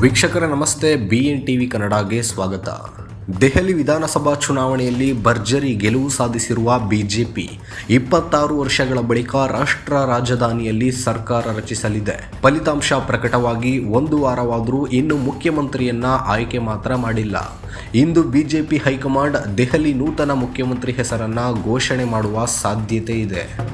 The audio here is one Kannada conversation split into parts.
ವೀಕ್ಷಕರ, ನಮಸ್ತೆ. ಬಿ ಎನ್ ಟಿವಿ ಕನ್ನಡಗೆ ಸ್ವಾಗತ. ದೆಹಲಿ ವಿಧಾನಸಭಾ ಚುನಾವಣೆಯಲ್ಲಿ ಭರ್ಜರಿ ಗೆಲುವು ಸಾಧಿಸಿರುವ ಬಿಜೆಪಿ ಇಪ್ಪತ್ತಾರು ವರ್ಷಗಳ ಬಳಿಕ ರಾಷ್ಟ್ರ ರಾಜಧಾನಿಯಲ್ಲಿ ಸರ್ಕಾರ ರಚಿಸಲಿದೆ. ಫಲಿತಾಂಶ ಪ್ರಕಟವಾಗಿ ಒಂದು ವಾರವಾದರೂ ಇನ್ನು ಮುಖ್ಯಮಂತ್ರಿಯನ್ನ ಆಯ್ಕೆ ಮಾತ್ರ ಮಾಡಿಲ್ಲ. ಇಂದು ಬಿಜೆಪಿ ಹೈಕಮಾಂಡ್ ದೆಹಲಿ ನೂತನ ಮುಖ್ಯಮಂತ್ರಿ ಹೆಸರನ್ನ ಘೋಷಣೆ ಮಾಡುವ ಸಾಧ್ಯತೆ ಇದೆ.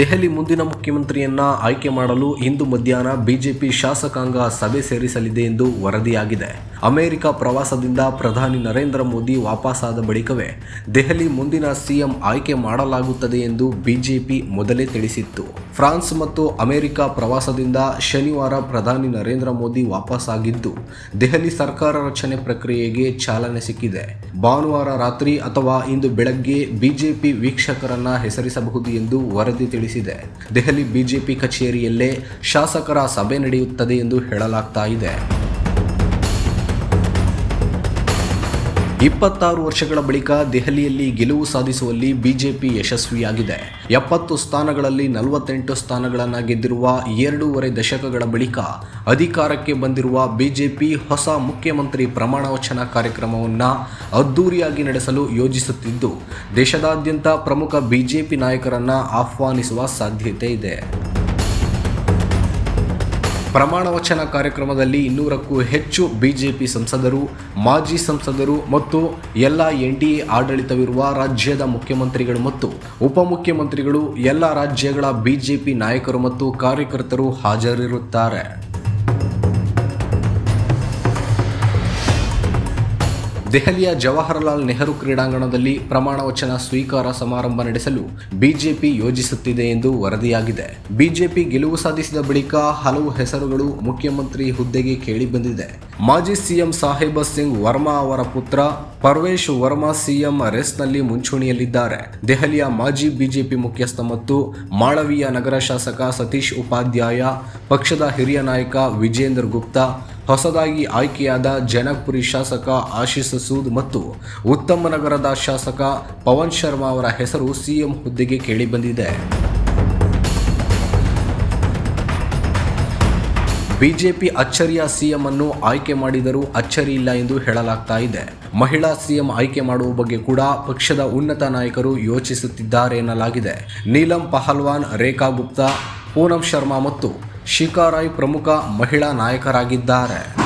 ದೆಹಲಿ ಮುಂದಿನ ಮುಖ್ಯಮಂತ್ರಿಯನ್ನ ಆಯ್ಕೆ ಮಾಡಲು ಇಂದು ಮಧ್ಯಾಹ್ನ ಬಿಜೆಪಿ ಶಾಸಕಾಂಗ ಸಭೆ ಸೇರಿಸಲಿದೆ ಎಂದು ವರದಿಯಾಗಿದೆ. ಅಮೆರಿಕ ಪ್ರವಾಸದಿಂದ ಪ್ರಧಾನಿ ನರೇಂದ್ರ ಮೋದಿ ವಾಪಸಾದ ಬಳಿಕವೇ ದೆಹಲಿ ಮುಂದಿನ ಸಿಎಂ ಆಯ್ಕೆ ಮಾಡಲಾಗುತ್ತದೆ ಎಂದು ಬಿಜೆಪಿ ಮೊದಲೇ ತಿಳಿಸಿತ್ತು. ಫ್ರಾನ್ಸ್ ಮತ್ತು ಅಮೆರಿಕ ಪ್ರವಾಸದಿಂದ ಶನಿವಾರ ಪ್ರಧಾನಿ ನರೇಂದ್ರ ಮೋದಿ ವಾಪಸ್ಸಾಗಿದ್ದು ದೆಹಲಿ ಸರ್ಕಾರ ರಚನೆ ಪ್ರಕ್ರಿಯೆಗೆ ಚಾಲನೆ ಸಿಕ್ಕಿದೆ. ಭಾನುವಾರ ರಾತ್ರಿ ಅಥವಾ ಇಂದು ಬೆಳಗ್ಗೆ ಬಿಜೆಪಿ ವೀಕ್ಷಕರನ್ನ ಹೆಸರಿಸಬಹುದು ಎಂದು ವರದಿ ತಿಳಿಸಿದೆ ದೆಹಲಿ ಬಿಜೆಪಿ ಕಚೇರಿಯಲ್ಲೇ ಶಾಸಕರ ಸಭೆ ನಡೆಯುತ್ತದೆ ಎಂದು ಹೇಳಲಾಗ್ತಾ ಇದೆ. ಇಪ್ಪತ್ತಾರು ವರ್ಷಗಳ ಬಳಿಕ ದೆಹಲಿಯಲ್ಲಿ ಗೆಲುವು ಸಾಧಿಸುವಲ್ಲಿ ಬಿಜೆಪಿ ಯಶಸ್ವಿಯಾಗಿದೆ. ಎಪ್ಪತ್ತು ಸ್ಥಾನಗಳಲ್ಲಿ ನಲವತ್ತೆಂಟು ಸ್ಥಾನಗಳನ್ನು ಗೆದ್ದಿರುವ ಎರಡೂವರೆ ದಶಕಗಳ ಬಳಿಕ ಅಧಿಕಾರಕ್ಕೆ ಬಂದಿರುವ ಬಿಜೆಪಿ ಹೊಸ ಮುಖ್ಯಮಂತ್ರಿ ಪ್ರಮಾಣವಚನ ಕಾರ್ಯಕ್ರಮವನ್ನು ಅದ್ದೂರಿಯಾಗಿ ನಡೆಸಲು ಯೋಜಿಸುತ್ತಿದ್ದು, ದೇಶದಾದ್ಯಂತ ಪ್ರಮುಖ ಬಿಜೆಪಿ ನಾಯಕರನ್ನು ಆಹ್ವಾನಿಸುವ ಸಾಧ್ಯತೆ ಇದೆ. ಪ್ರಮಾಣ ವಚನ ಕಾರ್ಯಕ್ರಮದಲ್ಲಿ ಇನ್ನೂರಕ್ಕೂ ಹೆಚ್ಚು ಬಿಜೆಪಿ ಸಂಸದರು, ಮಾಜಿ ಸಂಸದರು ಮತ್ತು ಎಲ್ಲ ಎನ್ ಡಿ ಎ ಆಡಳಿತವಿರುವ ರಾಜ್ಯದ ಮುಖ್ಯಮಂತ್ರಿಗಳು ಮತ್ತು ಉಪಮುಖ್ಯಮಂತ್ರಿಗಳು, ಎಲ್ಲ ರಾಜ್ಯಗಳ ಬಿಜೆಪಿ ನಾಯಕರು ಮತ್ತು ಕಾರ್ಯಕರ್ತರು ಹಾಜರಿರುತ್ತಾರೆ. ದೆಹಲಿಯ ಜವಾಹರಲಾಲ್ ನೆಹರು ಕ್ರೀಡಾಂಗಣದಲ್ಲಿ ಪ್ರಮಾಣ ವಚನ ಸ್ವೀಕಾರ ಸಮಾರಂಭ ನಡೆಸಲು ಬಿಜೆಪಿ ಯೋಜಿಸುತ್ತಿದೆ ಎಂದು ವರದಿಯಾಗಿದೆ. ಬಿಜೆಪಿ ಗೆಲುವು ಸಾಧಿಸಿದ ಬಳಿಕ ಹಲವು ಹೆಸರುಗಳು ಮುಖ್ಯಮಂತ್ರಿ ಹುದ್ದೆಗೆ ಕೇಳಿಬಂದಿದೆ. ಮಾಜಿ ಸಿಎಂ ಸಾಹೇಬ ಸಿಂಗ್ ವರ್ಮಾ ಅವರ ಪುತ್ರ ಪರ್ವೇಶ್ ವರ್ಮಾ ಸಿಎಂ ರೇಸ್ನಲ್ಲಿ ಮುಂಚೂಣಿಯಲ್ಲಿದ್ದಾರೆ. ದೆಹಲಿಯ ಮಾಜಿ ಬಿಜೆಪಿ ಮುಖ್ಯಸ್ಥ ಮತ್ತು ಮಾಳವಿಯ ನಗರ ಶಾಸಕ ಸತೀಶ್ ಉಪಾಧ್ಯಾಯ, ಪಕ್ಷದ ಹಿರಿಯ ನಾಯಕ ವಿಜೇಂದ್ರ ಗುಪ್ತಾ ಹೊಸದಾಗಿ ಆಯ್ಕೆಯಾದ ಜನಕ್ಪುರಿ ಶಾಸಕ ಆಶೀಸ್ ಸೂದ್ ಮತ್ತು ಉತ್ತಮನಗರದ ಶಾಸಕ ಪವನ್ ಶರ್ಮಾ ಅವರ ಹೆಸರು ಸಿಎಂ ಹುದ್ದೆಗೆ ಕೇಳಿಬಂದಿದೆ ಬಿಜೆಪಿ ಅಚ್ಚರಿಯ ಸಿಎಂ ಅನ್ನು ಆಯ್ಕೆ ಮಾಡಿದರೂ ಅಚ್ಚರಿ ಇಲ್ಲ ಎಂದು ಹೇಳಲಾಗ್ತಾ ಇದೆ. ಮಹಿಳಾ ಸಿಎಂ ಆಯ್ಕೆ ಮಾಡುವ ಬಗ್ಗೆ ಕೂಡ ಪಕ್ಷದ ಉನ್ನತ ನಾಯಕರು ಯೋಚಿಸುತ್ತಿದ್ದಾರೆ ಎನ್ನಲಾಗಿದೆ. ನೀಲಂ ಪಹಲ್ವಾನ್, ರೇಖಾ ಗುಪ್ತಾ, ಪೂನಂ ಶರ್ಮಾ ಮತ್ತು ಶಿಖಾ ರಾಯ್ ಪ್ರಮುಖ ಮಹಿಳಾ ನಾಯಕರಾಗಿದ್ದಾರೆ.